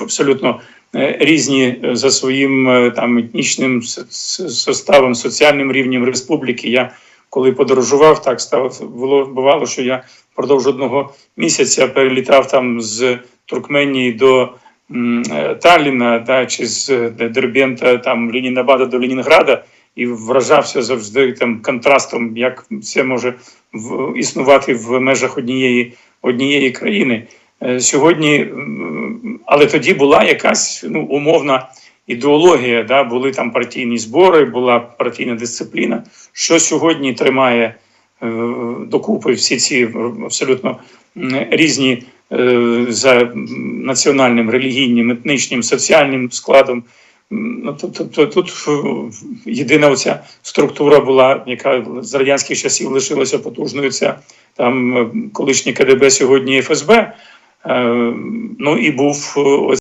абсолютно е, різні е, за своїм е, там етнічним составом, соціальним рівнем республіки. Я коли подорожував, так стало було бувало, що я впродовж одного місяця перелітав там з Туркменії до Талліна, да, чи з Дербента, там Ленінабада до Ленінграда, і вражався завжди там контрастом, як це може в, існувати в межах однієї, однієї країни. Е, Сьогодні, але тоді була якась ну, умовна ідеологія, да, були там партійні збори, була партійна дисципліна. Що сьогодні тримає е, докупи всі ці абсолютно різні е, за національним, релігійним, етнічним, соціальним складом. Ну, то- то- то- тут єдина оця структура була, яка з радянських часів лишилася потужною. Це там колишнє КДБ, сьогодні ФСБ. Е, Ну і був е, ось